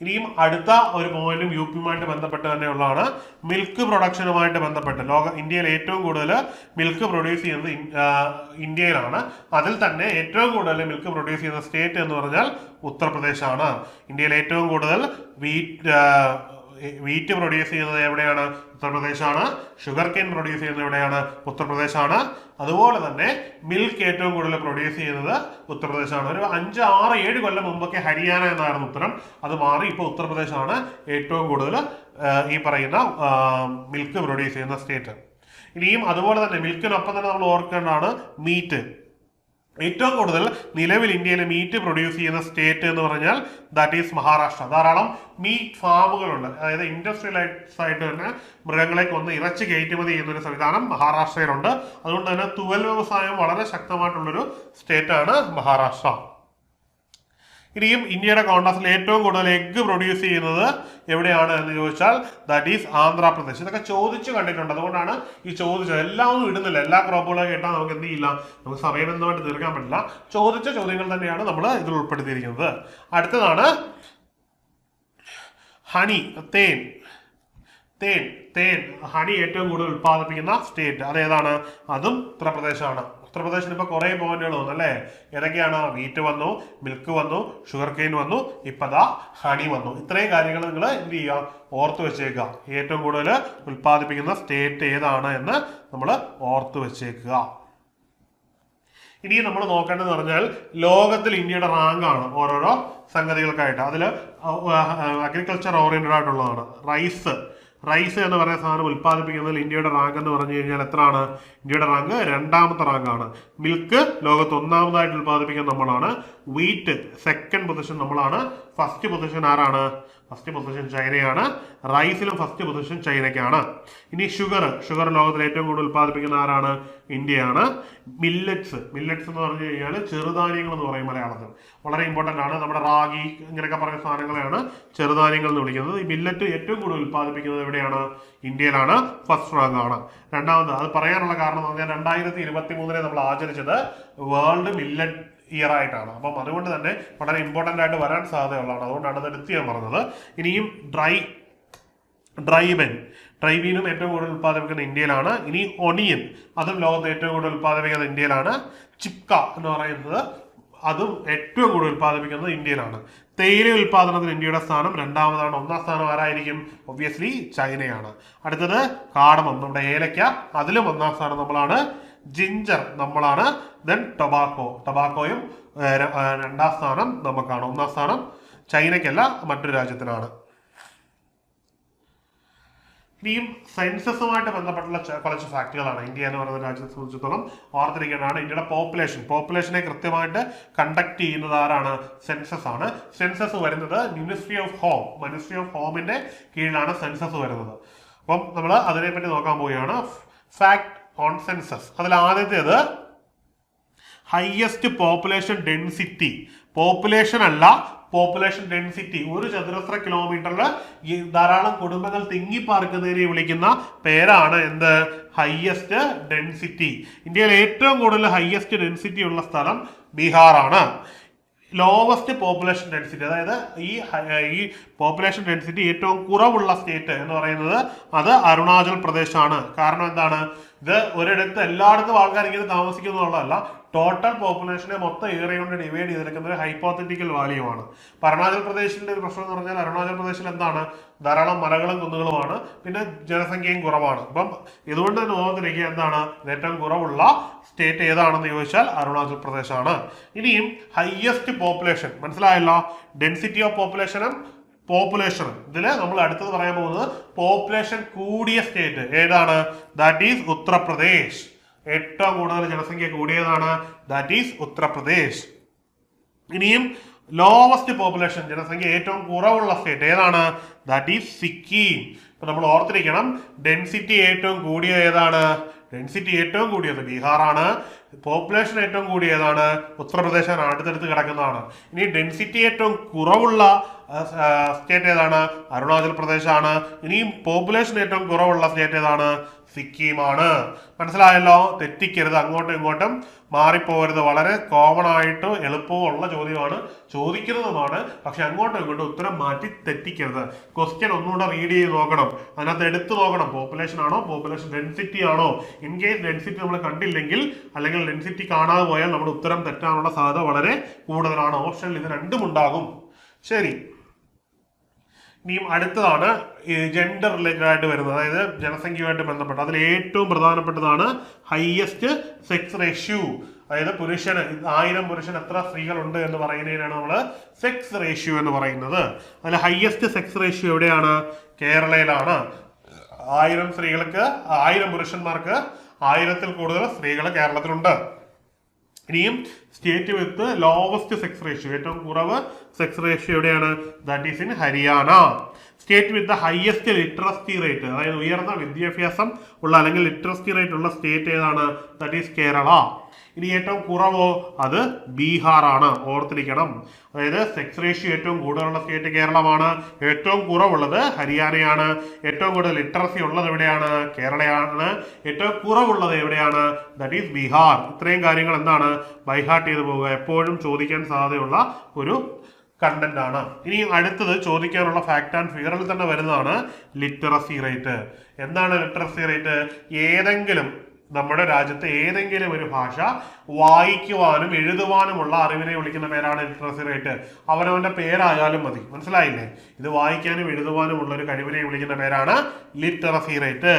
ഇനിയും അടുത്ത ഒരു പോയിന്റും യു പിയുമായിട്ട് ബന്ധപ്പെട്ട് തന്നെയുള്ളതാണ് മിൽക്ക് പ്രൊഡക്ഷനുമായിട്ട് ബന്ധപ്പെട്ട്. ലോക ഇന്ത്യയിൽ ഏറ്റവും കൂടുതൽ മിൽക്ക് പ്രൊഡ്യൂസ് ചെയ്യുന്നത് ഇന്ത്യയിലാണ്. അതിൽ തന്നെ ഏറ്റവും കൂടുതൽ മിൽക്ക് പ്രൊഡ്യൂസ് ചെയ്യുന്ന സ്റ്റേറ്റ് എന്ന് പറഞ്ഞാൽ ഉത്തർപ്രദേശാണ്. ഇന്ത്യയിൽ ഏറ്റവും കൂടുതൽ വീറ്റ് വീറ്റ് പ്രൊഡ്യൂസ് ചെയ്യുന്നത് എവിടെയാണ്? ഉത്തർപ്രദേശാണ്. ഷുഗർ കെയിൻ പ്രൊഡ്യൂസ് ചെയ്യുന്നത് എവിടെയാണ്? ഉത്തർപ്രദേശാണ്. അതുപോലെ തന്നെ മിൽക്ക് ഏറ്റവും കൂടുതൽ പ്രൊഡ്യൂസ് ചെയ്യുന്നത് ഉത്തർപ്രദേശാണ്. ഒരു അഞ്ച് ആറ് ഏഴ് കൊല്ലം മുമ്പൊക്കെ ഹരിയാന എന്നായിരുന്നു ഉത്തരം. അത് മാറി ഇപ്പോൾ ഉത്തർപ്രദേശാണ് ഏറ്റവും കൂടുതൽ ഈ പറയുന്ന മിൽക്ക് പ്രൊഡ്യൂസ് ചെയ്യുന്ന സ്റ്റേറ്റ് ഇനിയും അതുപോലെ തന്നെ മിൽക്കിനൊപ്പം തന്നെ നമ്മൾ ഓർക്കേണ്ടതാണ് മീറ്റ് ഏറ്റവും കൂടുതൽ നിലവിൽ ഇന്ത്യയിൽ മീറ്റ് പ്രൊഡ്യൂസ് ചെയ്യുന്ന സ്റ്റേറ്റ് എന്ന് പറഞ്ഞാൽ ദാറ്റ് ഈസ് മഹാരാഷ്ട്ര. ധാരാളം മീറ്റ് ഫാമുകളുണ്ട് അതായത് ഇൻഡസ്ട്രിയലൈസ് ആയിട്ട് തന്നെ മൃഗങ്ങളെ കൊന്ന് ഇറച്ചി കയറ്റുമതി ചെയ്യുന്ന ഒരു സംവിധാനം മഹാരാഷ്ട്രയിലുണ്ട്. അതുകൊണ്ട് തന്നെ തുവൽ വ്യവസായം വളരെ ശക്തമായിട്ടുള്ളൊരു സ്റ്റേറ്റാണ് മഹാരാഷ്ട്ര. ഇനിയും ഇന്ത്യയുടെ കോൺടാസിൽ ഏറ്റവും കൂടുതൽ എഗ്ഗ് പ്രൊഡ്യൂസ് ചെയ്യുന്നത് എവിടെയാണ് എന്ന് ചോദിച്ചാൽ ദാറ്റ് ഈസ് ആന്ധ്രാപ്രദേശ്. ഇതൊക്കെ ചോദിച്ചു കണ്ടിട്ടുണ്ട്. അതുകൊണ്ടാണ് ഈ ചോദിച്ചത്. എല്ലാം ഒന്നും ഇടുന്നില്ല. എല്ലാ ക്രോപ്പുകളും കേട്ടാൽ നമുക്ക് എന്ത് ചെയ്യില്ല നമുക്ക് സമയബന്ധമായിട്ട് തീർക്കാൻ പറ്റില്ല. ചോദിച്ച ചോദ്യങ്ങൾ തന്നെയാണ് നമ്മൾ ഇതിൽ ഉൾപ്പെടുത്തിയിരിക്കുന്നത്. അടുത്തതാണ് ഹണി തേൻ. തേൻ തേൻ. ഹണി ഏറ്റവും കൂടുതൽ ഉൽപ്പാദിപ്പിക്കുന്ന സ്റ്റേറ്റ് അതേതാണ് അതും ഉത്തർപ്രദേശാണ്. ഉത്തർപ്രദേശിന് ഇപ്പോൾ കുറേ പോയിന്റുകൾ വന്നു അല്ലേ? ഏതൊക്കെയാണ്? വീറ്റ് വന്നു മിൽക്ക് വന്നു ഷുഗർ കെയിൻ വന്നു ഇപ്പതാ ഹണി വന്നു. ഇത്രയും കാര്യങ്ങൾ നിങ്ങൾ എന്ത് ചെയ്യുക? ഓർത്ത് വെച്ചേക്കുക. ഏറ്റവും കൂടുതൽ ഉൽപ്പാദിപ്പിക്കുന്ന സ്റ്റേറ്റ് ഏതാണ് എന്ന് നമ്മൾ ഓർത്ത് വെച്ചേക്കുക. ഇനി നമ്മൾ നോക്കേണ്ടതെന്ന് പറഞ്ഞാൽ ലോകത്തിൽ ഇന്ത്യയുടെ റാങ്കാണ് ഓരോരോ സംഗതികൾക്കായിട്ട്. അതിൽ അഗ്രികൾച്ചർ ഓറിയന്റഡ് ആയിട്ടുള്ളതാണ്. റൈസ് റൈസ് എന്ന് പറയുന്ന സാധനം ഉൽപ്പാദിപ്പിക്കുന്നതിൽ ഇന്ത്യയുടെ റാങ്ക് എന്ന് പറഞ്ഞു കഴിഞ്ഞാൽ എത്രയാണ്? ഇന്ത്യയുടെ റാങ്ക് രണ്ടാമത്തെ റാങ്കാണ്. മിൽക്ക് ലോകത്ത് ഒന്നാമതായിട്ട് ഉൽപ്പാദിപ്പിക്കുന്ന നമ്മളാണ്. വീറ്റ് സെക്കൻഡ് പൊസിഷൻ നമ്മളാണ്. ഫസ്റ്റ് പൊസിഷൻ ആരാണ്? ഫസ്റ്റ് പൊസിഷൻ ചൈനയാണ്. റൈസിലും ഫസ്റ്റ് പൊസിഷൻ ചൈനയ്ക്കാണ്. ഇനി ഷുഗർ ഷുഗർ ലോകത്തിൽ ഏറ്റവും കൂടുതൽ ഉൽപ്പാദിപ്പിക്കുന്ന ആരാണ്? ഇന്ത്യയാണ്. മില്ലറ്റ്സ് മില്ലറ്റ്സ് എന്ന് പറഞ്ഞു കഴിഞ്ഞാൽ ചെറുധാന്യങ്ങൾ എന്ന് പറയും മലയാളത്തിൽ. വളരെ ഇമ്പോർട്ടന്റ് ആണ്. നമ്മുടെ റാഗി ഇങ്ങനെയൊക്കെ പറയുന്ന സാധനങ്ങളെയാണ് ചെറുധാന്യങ്ങൾ എന്ന് വിളിക്കുന്നത്. ഈ മില്ലറ്റ് ഏറ്റവും കൂടുതൽ ഉൽപ്പാദിപ്പിക്കുന്നത് എവിടെയാണ്? ഇന്ത്യയിലാണ്. ഫസ്റ്റ് റാങ്ക് ആണ്. രണ്ടാമത് അത് പറയാനുള്ള കാരണം എന്ന് പറഞ്ഞാൽ രണ്ടായിരത്തി ഇരുപത്തി മൂന്നിനെ നമ്മൾ ആചരിച്ചത് വേൾഡ് മില്ലറ്റ് ഇയർ ആയിട്ടാണ്. അപ്പം അതുകൊണ്ട് തന്നെ വളരെ ഇമ്പോർട്ടന്റ് ആയിട്ട് വരാൻ സാധ്യതയുള്ളതാണ്. അതുകൊണ്ടാണ് അത് എടുത്ത് ഞാൻ പറഞ്ഞത്. ഇനിയും ഡ്രൈ ഡ്രൈബൻ ഡ്രൈബീനും ഏറ്റവും കൂടുതൽ ഉൽപ്പാദിപ്പിക്കുന്നത് ഇന്ത്യയിലാണ്. ഇനി ഒണിയൻ അതും ലോകത്ത് ഏറ്റവും കൂടുതൽ ഉൽപ്പാദിപ്പിക്കുന്നത് ഇന്ത്യയിലാണ്. ചിപ്ക എന്ന് പറയുന്നത് അതും ഏറ്റവും കൂടുതൽ ഉൽപ്പാദിപ്പിക്കുന്നത് ഇന്ത്യയിലാണ്. തേയില ഉൽപ്പാദനത്തിൽ ഇന്ത്യയുടെ സ്ഥാനം രണ്ടാമതാണ്. ഒന്നാം സ്ഥാനം ആരായിരിക്കും? ഒബ്വിയസ്ലി ചൈനയാണ്. അടുത്തത് കാടമം. നമ്മുടെ ഏലക്ക അതിലും ഒന്നാം സ്ഥാനം നമ്മളാണ്. ജിഞ്ചർ നമ്മളാണ്. ദെൻ ടൊബാക്കോ ടൊബാക്കോയും രണ്ടാം സ്ഥാനം നമുക്കാണ്. ഒന്നാം സ്ഥാനം ചൈനയ്ക്കല്ല മറ്റൊരു രാജ്യത്തിനാണ്. ഇനിയും സെൻസസുമായിട്ട് ബന്ധപ്പെട്ടുള്ള കുറച്ച് ഫാക്ടുകളാണ് ഇന്ത്യ എന്ന് പറയുന്ന രാജ്യത്തെ സംബന്ധിച്ചിടത്തോളം ഓർത്തിരിക്കേണ്ടതാണ് ഇന്ത്യയുടെ പോപ്പുലേഷൻ പോപ്പുലേഷനെ കൃത്യമായിട്ട് കണ്ടക്ട് ചെയ്യുന്നത് ആരാണ്? സെൻസസ് ആണ്. സെൻസസ് വരുന്നത് ministry of home ministry of ഹോമിന്റെ കീഴിലാണ് സെൻസസ് വരുന്നത്. അപ്പം നമ്മൾ അതിനെപ്പറ്റി നോക്കാൻ പോവുകയാണ്. ഫാക്ട് ഓൺ സെൻസസ് അതിൽ ആദ്യത്തേത് ഹയസ്റ്റ് പോപ്പുലേഷൻ ഡെൻസിറ്റി പോപ്പുലേഷൻ അല്ല പോപ്പുലേഷൻ ഡെൻസിറ്റി ഒരു ചതുരശ്ര കിലോമീറ്ററിൽ ധാരാളം കുടുംബങ്ങൾ തിങ്ങിപ്പാർക്കുന്നതിനെ വിളിക്കുന്ന പേരാണ് എന്ത്? ഹയസ്റ്റ് ഡെൻസിറ്റി ഇന്ത്യയിൽ ഏറ്റവും കൂടുതൽ ഹയസ്റ്റ് ഡെൻസിറ്റി ഉള്ള സ്ഥലം ബീഹാറാണ്. ലോവസ്റ്റ് പോപ്പുലേഷൻ ഡെൻസിറ്റി അതായത് ഈ ഈ പോപ്പുലേഷൻ ഡെൻസിറ്റി ഏറ്റവും കുറവുള്ള സ്റ്റേറ്റ് എന്ന് പറയുന്നത് അത് അരുണാചൽ പ്രദേശാണ്. കാരണം എന്താണ്? ഇത് ഒരിടത്ത് എല്ലായിടത്തും ആൾക്കാർ ഇങ്ങനെ താമസിക്കുന്നുള്ളതല്ല. ടോട്ടൽ പോപ്പുലേഷനെ മൊത്തം ഏറെ കൊണ്ട് ഡിവൈഡ് ചെയ്തിരിക്കുന്ന ഒരു ഹൈപ്പോത്തറ്റിക്കൽ വാല്യൂ ആണ്. അരുണാചൽ പ്രദേശിന്റെ ഒരു പ്രശ്നം എന്ന് പറഞ്ഞാൽ അരുണാചൽ പ്രദേശിൽ എന്താണ്? ധാരാളം മലകളും കുന്നുകളുമാണ്. പിന്നെ ജനസംഖ്യയും കുറവാണ്. അപ്പം ഇതുകൊണ്ട് തന്നെ ഓർത്തിരിക്കുക എന്താണ്? ഏറ്റവും കുറവുള്ള സ്റ്റേറ്റ് ഏതാണെന്ന് ചോദിച്ചാൽ അരുണാചൽ പ്രദേശാണ്. ഇനിയും ഹയ്യസ്റ്റ് പോപ്പുലേഷൻ മനസ്സിലായല്ലോ? ഡെൻസിറ്റി ഓഫ് പോപ്പുലേഷനും പോപ്പുലേഷനും ഇതിൽ നമ്മൾ അടുത്തത് പറയാൻ പോകുന്നത് പോപ്പുലേഷൻ കൂടിയ സ്റ്റേറ്റ് ഏതാണ്? That is Uttar Pradesh. ഏറ്റവും കൂടുതൽ ജനസംഖ്യ കൂടിയതാണ് ദാറ്റ് ഈസ് ഉത്തർപ്രദേശ്. ഇനിയും ലോവസ്റ്റ് പോപ്പുലേഷൻ ജനസംഖ്യ ഏറ്റവും കുറവുള്ള സ്റ്റേറ്റ് ഏതാണ്? That is Sikkim. ഇപ്പൊ നമ്മൾ ഓർത്തിരിക്കണം ഡെൻസിറ്റി ഏറ്റവും കൂടിയ ഏതാണ്? ഡെൻസിറ്റി ഏറ്റവും കൂടിയത് ബീഹാറാണ്. പോപ്പുലേഷൻ ഏറ്റവും കൂടിയതാണ് ഉത്തർപ്രദേശാണ് അടുത്തടുത്ത് കിടക്കുന്നതാണ്. ഇനി ഡെൻസിറ്റി ഏറ്റവും കുറവുള്ള സ്റ്റേറ്റ് ഏതാണ്? അരുണാചൽ പ്രദേശാണ്. ഇനിയും പോപ്പുലേഷൻ ഏറ്റവും കുറവുള്ള സ്റ്റേറ്റ് ഏതാണ്? സിക്കിമാണ്. മനസ്സിലായല്ലോ? തെറ്റിക്കരുത്. അങ്ങോട്ടും ഇങ്ങോട്ടും മാറിപ്പോകരുത്. വളരെ കോമൺ ആയിട്ട് എളുപ്പവും ഉള്ള ചോദ്യമാണ്. ചോദിക്കുന്നതുമാണ്. പക്ഷെ അങ്ങോട്ടും ഇങ്ങോട്ടും ഉത്തരം മാറ്റി തെറ്റിക്കരുത്. ക്വസ്റ്റ്യൻ ഒന്നുകൂടെ റീഡ് ചെയ്ത് നോക്കണം. അതിനകത്ത് എടുത്തു നോക്കണം. പോപ്പുലേഷൻ ആണോ? പോപ്പുലേഷൻ ഡെൻസിറ്റി ആണോ? ഇൻ കേസ് ഡെൻസിറ്റി നമ്മൾ കണ്ടില്ലെങ്കിൽ അല്ലെങ്കിൽ ഡെൻസിറ്റി കാണാതെ പോയാൽ നമ്മുടെ ഉത്തരം തെറ്റാനുള്ള സാധ്യത വളരെ കൂടുതലാണ്. ഓപ്ഷനിൽ ഇത് രണ്ടും ഉണ്ടാകും. ശരി. ഇനിയും അടുത്തതാണ് ജെൻഡർ റിലേറ്റഡ് ആയിട്ട് വരുന്നത്. അതായത് ജനസംഖ്യയുമായിട്ട് ബന്ധപ്പെട്ട്. അതിൽ ഏറ്റവും പ്രധാനപ്പെട്ടതാണ് ഹയസ്റ്റ് സെക്സ് റേഷ്യൂ അതായത് പുരുഷന് ആയിരം പുരുഷൻ എത്ര സ്ത്രീകളുണ്ട് എന്ന് പറയുന്നതിനാണ് നമ്മൾ സെക്സ് റേഷ്യോ എന്ന് പറയുന്നത്. അതിൽ ഹയസ്റ്റ് സെക്സ് റേഷ്യോ എവിടെയാണ്? കേരളയിലാണ്. ആയിരം സ്ത്രീകൾക്ക് ആയിരം പുരുഷന്മാർക്ക് ആയിരത്തിൽ കൂടുതൽ സ്ത്രീകൾ കേരളത്തിലുണ്ട്. ഇനിയും state with lowest sex ratio ഏറ്റവും കുറവ് സെക്സ് റേഷ്യോ എവിടെയാണ്? That is in Haryana state with the highest literacy rate അതായത് ഉയർന്ന വിദ്യാഭ്യാസം ഉള്ള അല്ലെങ്കിൽ ലിറ്ററസി റേറ്റ് ഉള്ള സ്റ്റേറ്റ് ഏതാണ്? ദാറ്റ് ഈസ് കേരള ഇനി ഏറ്റവും കുറവോ അത് ബീഹാറാണ്. ഓർത്തിരിക്കണം. അതായത് സെക്സ് റേഷ്യോ ഏറ്റവും കൂടുതലുള്ള സ്റ്റേറ്റ് കേരളമാണ്. ഏറ്റവും കുറവുള്ളത് ഹരിയാനയാണ്. ഏറ്റവും കൂടുതൽ ലിറ്ററസി ഉള്ളത് എവിടെയാണ്? കേരളയാണ്. ഏറ്റവും കുറവുള്ളത് എവിടെയാണ്? That is Bihar. ഇത്രയും കാര്യങ്ങൾ എന്താണ്? ബൈഹാർട്ട് ചെയ്തു പോവുക. എപ്പോഴും ചോദിക്കാൻ സാധ്യതയുള്ള ഒരു കണ്ടന്റ് ആണ്. ഇനി അടുത്തത് ചോദിക്കാനുള്ള ഫാക്ട് ആൻഡ് ഫിഗറിൽ തന്നെ വരുന്നതാണ് ലിറ്ററസി റേറ്റ് എന്താണ് ലിറ്ററസി റേറ്റ് ഏതെങ്കിലും നമ്മുടെ രാജ്യത്തെ ഏതെങ്കിലും ഒരു ഭാഷ വായിക്കുവാനും എഴുതുവാനുമുള്ള അറിവിനെ വിളിക്കുന്ന പേരാണ് ലിറ്ററസി റേറ്റ് അവനവന്റെ പേരായാലും മതി. മനസ്സിലായില്ലേ? ഇത് വായിക്കാനും എഴുതുവാനും ഉള്ള ഒരു കഴിവിനെ വിളിക്കുന്ന പേരാണ് ലിറ്ററസി റേറ്റ്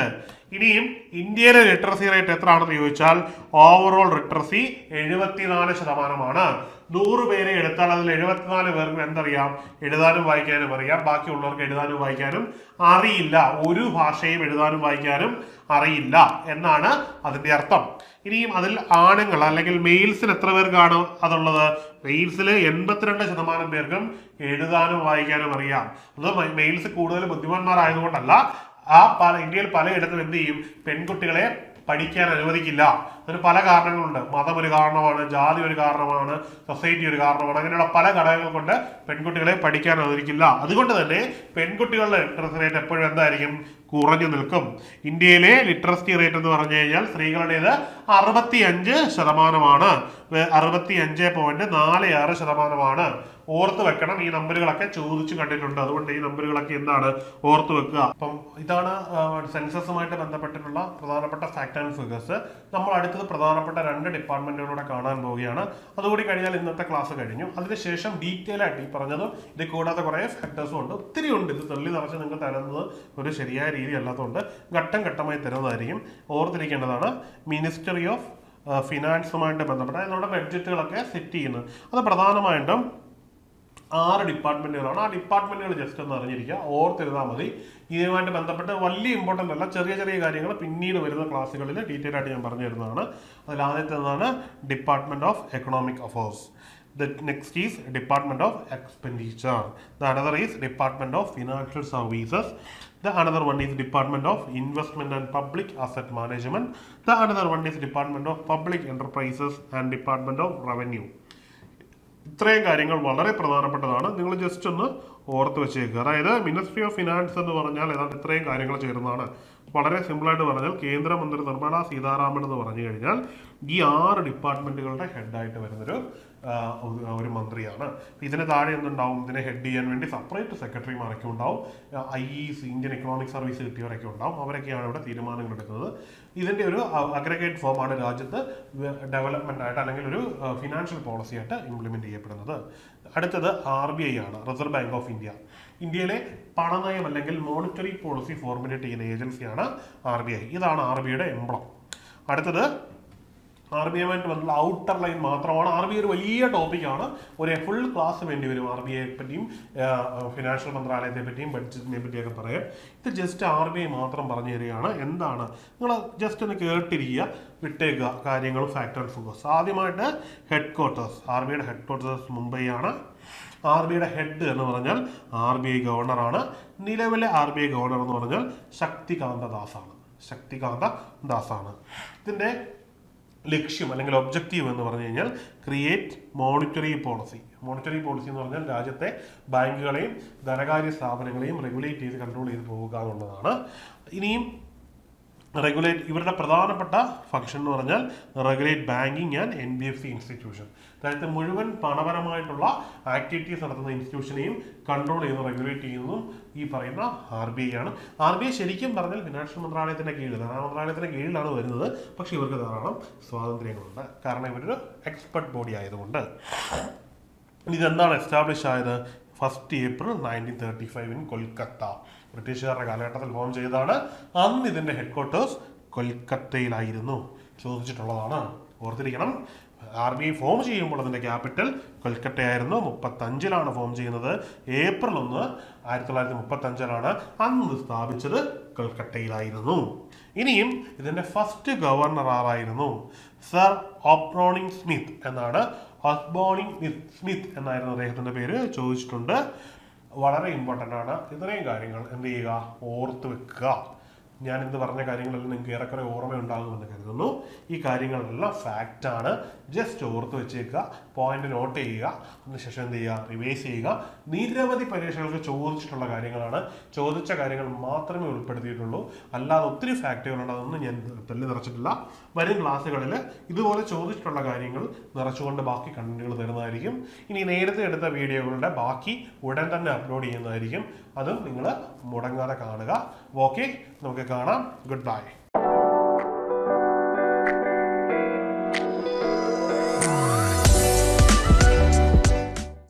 ഇനിയും ഇന്ത്യയിലെ ലിറ്ററസി റേറ്റ് എത്രയാണെന്ന് ചോദിച്ചാൽ ഓവറോൾ ലിറ്ററസി എഴുപത്തിനാല് ശതമാനമാണ്. നൂറ് പേരെ എടുത്താൽ അതിൽ എഴുപത്തിനാല് പേർക്ക് എന്തറിയാം? എഴുതാനും വായിക്കാനും അറിയാം. ബാക്കിയുള്ളവർക്ക് എഴുതാനും വായിക്കാനും അറിയില്ല. ഒരു ഭാഷയും എഴുതാനും വായിക്കാനും അറിയില്ല എന്നാണ് അതിന്റെ അർത്ഥം. ഇനിയും അതിൽ ആണുങ്ങൾ അല്ലെങ്കിൽ മെയിൽസിൽ എത്ര പേർക്കാണ് അതുള്ളത്? മെയിൽസിൽ എൺപത്തിരണ്ട് ശതമാനം പേർക്കും എഴുതാനും വായിക്കാനും അറിയാം. അത് മെയിൽസ് കൂടുതൽ ബുദ്ധിമാന്മാരായതുകൊണ്ടല്ല. ആ പല ഇന്ത്യയിൽ പലയിടത്തും എന്ത് ചെയ്യും? പെൺകുട്ടികളെ പഠിക്കാൻ അനുവദിക്കില്ല. അതിന് പല കാരണങ്ങളുണ്ട്. മതം ഒരു കാരണമാണ് ജാതി ഒരു കാരണമാണ് സൊസൈറ്റി ഒരു കാരണമാണ് അങ്ങനെയുള്ള പല ഘടകങ്ങൾ കൊണ്ട് പെൺകുട്ടികളെ പഠിക്കാൻ അനുവദിക്കില്ല. അതുകൊണ്ട് തന്നെ പെൺകുട്ടികളുടെ ലിറ്ററസി റേറ്റ് എപ്പോഴും എന്തായിരിക്കും? കുറഞ്ഞു നിൽക്കും. ഇന്ത്യയിലെ ലിറ്ററസി റേറ്റ് എന്ന് പറഞ്ഞു കഴിഞ്ഞാൽ സ്ത്രീകളുടേത് അറുപത്തി അഞ്ച് ശതമാനമാണ്. അറുപത്തി അഞ്ച് പോയിന്റ് നാല് ആറ് ശതമാനമാണ്. ഓർത്ത് വെക്കണം ഈ നമ്പറുകളൊക്കെ ചോദിച്ചു കണ്ടിട്ടുണ്ട്. അതുകൊണ്ട് ഈ നമ്പറുകളൊക്കെ എന്താണ് ഓർത്ത് വെക്കുക. അപ്പം ഇതാണ് സെൻസസുമായിട്ട് ബന്ധപ്പെട്ടിട്ടുള്ള പ്രധാനപ്പെട്ട ഫാക്ട് ആൻഡ് ഫിഗേഴ്സ് നമ്മൾ അടുത്തത് പ്രധാനപ്പെട്ട രണ്ട് ഡിപ്പാർട്ട്മെന്റുകളൂടെ കാണാൻ പോവുകയാണ്. അതുകൂടി കഴിഞ്ഞാൽ ഇന്നത്തെ ക്ലാസ് കഴിഞ്ഞു. അതിനുശേഷം ഡീറ്റെയിൽ ആയിട്ട് ഈ പറഞ്ഞതും ഇത് കൂടാതെ കുറേ ഫാക്ടേഴ്സും ഉണ്ട്. ഒത്തിരി ഉണ്ട്. ഇത് തള്ളി നിറച്ച് നിങ്ങൾ തരുന്നത് ഒരു ശരിയായ രീതി അല്ലാത്തതുകൊണ്ട് ഘട്ടം ഘട്ടമായി തരുന്നതായിരിക്കും. ഓർത്തിരിക്കേണ്ടതാണ് മിനിസ്ട്രി ഓഫ് ഫിനാൻസുമായിട്ട് ബന്ധപ്പെട്ട നമ്മുടെ ബഡ്ജറ്റുകളൊക്കെ സെറ്റ് ചെയ്യുന്നത് അത് പ്രധാനമായിട്ടും ആറ് ഡിപ്പാർട്ട്മെന്റുകളാണ് ആ ഡിപ്പാർട്ട്മെന്റുകൾ ജസ്റ്റ് ഒന്ന് അറിഞ്ഞിരിക്കുക. ഓർത്തിരുന്നാൽ മതി. ഇതുമായിട്ട് ബന്ധപ്പെട്ട് വലിയ ഇമ്പോർട്ടന്റ് അല്ല. ചെറിയ ചെറിയ കാര്യങ്ങൾ പിന്നീട് വരുന്ന ക്ലാസ്സുകളിൽ ഡീറ്റെയിൽ ആയിട്ട് ഞാൻ പറഞ്ഞു തരുന്നതാണ്. അതിൽ ആദ്യത്തേതാണ് department of economic affairs the next is department of expenditure the another is department of financial Services. The another one is Department of Investment and Public Asset Management. The another one is Department of Public Enterprises and Department of Revenue. ഇത്രയും കാര്യങ്ങൾ വളരെ പ്രധാനപ്പെട്ടതാണ് നിങ്ങൾ ജസ്റ്റ് ഒന്ന് ഓർത്ത് വെച്ചേക്കുക അതായത് മിനിസ്ട്രി ഓഫ് ഫിനാൻസ് എന്ന് പറഞ്ഞാൽ ഏതാണ്ട് ഇത്രയും കാര്യങ്ങൾ ചേരുന്നതാണ് വളരെ സിമ്പിളായിട്ട് പറഞ്ഞാൽ കേന്ദ്രമന്ത്രി നിർമ്മല സീതാരാമൻ എന്ന് പറഞ്ഞു കഴിഞ്ഞാൽ ഈ ആറ് ഡിപ്പാർട്ട്മെന്റുകളുടെ ഹെഡായിട്ട് വരുന്നൊരു ഒരു- മന്ത്രിയാണ്. ഇതിന് താഴെ എന്തുണ്ടാവും? ഇതിനെ ഹെഡ് ചെയ്യാൻ വേണ്ടി സെപ്പറേറ്റ് സെക്രട്ടറിമാരൊക്കെ ഉണ്ടാവും. I E C Indian economic service കിട്ടിയവരൊക്കെ ഉണ്ടാവും. അവരൊക്കെയാണ് ഇവിടെ തീരുമാനങ്ങൾ എടുക്കുന്നത്. ഇതിന്റെ ഒരു അഗ്രഗേറ്റ് ഫോമാണ് രാജ്യത്ത് ഡെവലപ്മെന്റ് ആയിട്ട് അല്ലെങ്കിൽ ഒരു ഫിനാൻഷ്യൽ പോളിസി ആയിട്ട് ഇംപ്ലിമെന്റ് ചെയ്യപ്പെടുന്നത്. അടുത്തത് ആർ ബി ഐ ആണ് റിസർവ് ബാങ്ക് ഓഫ് ഇന്ത്യ ഇന്ത്യയിലെ പണനയം അല്ലെങ്കിൽ മോണിറ്ററി പോളിസി ഫോർമുലേറ്റ് ചെയ്യുന്ന ഏജൻസിയാണ് ആർ ബി ഐ ഇതാണ് ആർ ബി ഐയുടെ എംബ്ലം അടുത്തത് ആർ ബി എമായിട്ട് ബന്ധമുള്ള ഔട്ടർ ലൈൻ മാത്രമാണ്. ആർ ബി ഒരു വലിയ ടോപ്പിക്കാണ് ഒരു ഫുൾ ക്ലാസ് വേണ്ടി വരും ആർ ബി ഐയെ പറ്റിയും ഫിനാൻഷ്യൽ മന്ത്രാലയത്തെ പറ്റിയും ബഡ്ജറ്റിനെ പറ്റിയൊക്കെ പറയാം ഇത് ജസ്റ്റ് ആർ ബി ഐ മാത്രം പറഞ്ഞു തരികയാണ്. എന്താണ്? നിങ്ങൾ ജസ്റ്റ് ഒന്ന് കേട്ടിരിക്കുക. വിട്ടേക്കുക. കാര്യങ്ങളും ഫാക്ടർ ഫോക്കസ് ആദ്യമായിട്ട് ഹെഡ് ക്വാർട്ടേഴ്സ് ആർ ബി ഐയുടെ ഹെഡ് ക്വാർട്ടേഴ്സ് മുംബൈ ആണ് ആർ ബി ഐയുടെ ഹെഡ് എന്ന് പറഞ്ഞാൽ ആർ ബി ഐ ഗവർണറാണ് നിലവിലെ ആർ ബി ഐ ഗവർണർ എന്ന് പറഞ്ഞാൽ ശക്തികാന്ത ദാസാണ്. ശക്തികാന്ത ദാസാണ്. ഇതിന്റെ ലക്ഷ്യം അല്ലെങ്കിൽ ഒബ്ജക്റ്റീവ് എന്ന് പറഞ്ഞു കഴിഞ്ഞാൽ create monetary policy monetary policy എന്ന് പറഞ്ഞാൽ രാജ്യത്തെ ബാങ്കുകളെയും ധനകാര്യ സ്ഥാപനങ്ങളെയും റെഗുലേറ്റ് ചെയ്ത് കൺട്രോൾ ചെയ്ത് പോവുക എന്നുള്ളതാണ്. ഇനിയും റെഗുലേറ്റ് ഇവരുടെ പ്രധാനപ്പെട്ട ഫംഗ്ഷൻ എന്ന് പറഞ്ഞാൽ regulate banking and N B F C institution അതായത് മുഴുവൻ പണപരമായിട്ടുള്ള ആക്ടിവിറ്റീസ് നടത്തുന്ന ഇൻസ്റ്റിറ്റ്യൂഷനെയും കൺട്രോൾ ചെയ്യുന്ന റെഗുലേറ്റ് ചെയ്യുന്നതും ഈ പറയുന്ന ആർ ബി ഐ ആണ്. ആർ ബി ഐ ശരിക്കും പറഞ്ഞാൽ ഫിനാൻഷ്യൽ മന്ത്രാലയത്തിന്റെ കീഴിൽ ധനമന്ത്രാലയത്തിന്റെ കീഴിലാണ് വരുന്നത്. പക്ഷേ ഇവർക്ക് ധാരാളം സ്വാതന്ത്ര്യങ്ങളുണ്ട്. കാരണം ഇവരൊരു എക്സ്പെർട്ട് ബോഡി ആയതുകൊണ്ട്. ഇതെന്താണ് എസ്റ്റാബ്ലിഷ് ആയത്? First April nineteen thirty five in Kolkata. ബ്രിട്ടീഷുകാരുടെ കാലഘട്ടത്തിൽ ഫോം ചെയ്തതാണ്. അന്ന് ഇതിന്റെ ഹെഡ് ക്വാർട്ടേഴ്സ് കൊൽക്കത്തയിലായിരുന്നു. ചോദിച്ചിട്ടുള്ളതാണ്. ഓർത്തിരിക്കണം. ആർ ബി ഐ ഫോം ചെയ്യുമ്പോൾ അതിന്റെ ക്യാപിറ്റൽ കൊൽക്കട്ടയായിരുന്നു. മുപ്പത്തഞ്ചിലാണ് ഫോം ചെയ്യുന്നത്. ഏപ്രിൽ ഒന്ന് ആയിരത്തി തൊള്ളായിരത്തി മുപ്പത്തഞ്ചിലാണ് അന്ന് സ്ഥാപിച്ചത് കൊൽക്കട്ടയിലായിരുന്നു. ഇനിയും ഇതിന്റെ ഫസ്റ്റ് ഗവർണർ ആറായിരുന്നു സർ ഓപ്രോണിംഗ് സ്മിത്ത് എന്നാണ്. ഓസ്ബോണിംഗ് സ്മിത്ത് എന്നായിരുന്നു അദ്ദേഹത്തിന്റെ പേര്. ചോദിച്ചിട്ടുണ്ട്. വളരെ ഇമ്പോർട്ടന്റ് ആണ്. ഇത്രയും കാര്യങ്ങൾ എന്ത് ചെയ്യുക? ഓർത്ത് വെക്കുക. ഞാൻ ഇന്ന് പറഞ്ഞ കാര്യങ്ങളെല്ലാം നിങ്ങൾക്ക് ഏറെക്കുറെ ഓർമ്മയുണ്ടാകുമെന്ന് കരുതുന്നു. ഈ കാര്യങ്ങളെല്ലാം ഫാക്റ്റാണ് ജസ്റ്റ് ഓർത്ത് വെച്ചേക്കുക പോയിന്റ് നോട്ട് ചെയ്യുക അതിനുശേഷം എന്ത് ചെയ്യുക? റിവൈസ് ചെയ്യുക. നിരവധി പരീക്ഷകൾക്ക് ചോദിച്ചിട്ടുള്ള കാര്യങ്ങളാണ്. ചോദിച്ച കാര്യങ്ങൾ മാത്രമേ ഉൾപ്പെടുത്തിയിട്ടുള്ളൂ. അല്ലാതെ ഒത്തിരി ഫാക്റ്റുകളുണ്ട് അതൊന്നും ഞാൻ തള്ളി നിറച്ചിട്ടില്ല വരും ക്ലാസ്സുകളിൽ ഇതുപോലെ ചോദിച്ചിട്ടുള്ള കാര്യങ്ങൾ നിറച്ചുകൊണ്ട് ബാക്കി കണ്ടന്റുകൾ തരുന്നതായിരിക്കും. ഇനി നേരത്തെ എടുത്ത വീഡിയോകളുടെ ബാക്കി ഉടൻ തന്നെ അപ്ലോഡ് ചെയ്യുന്നതായിരിക്കും. അതും നിങ്ങൾ മുടങ്ങാതെ കാണുക. ഓക്കെ നമുക്ക് കാണാം. Good bye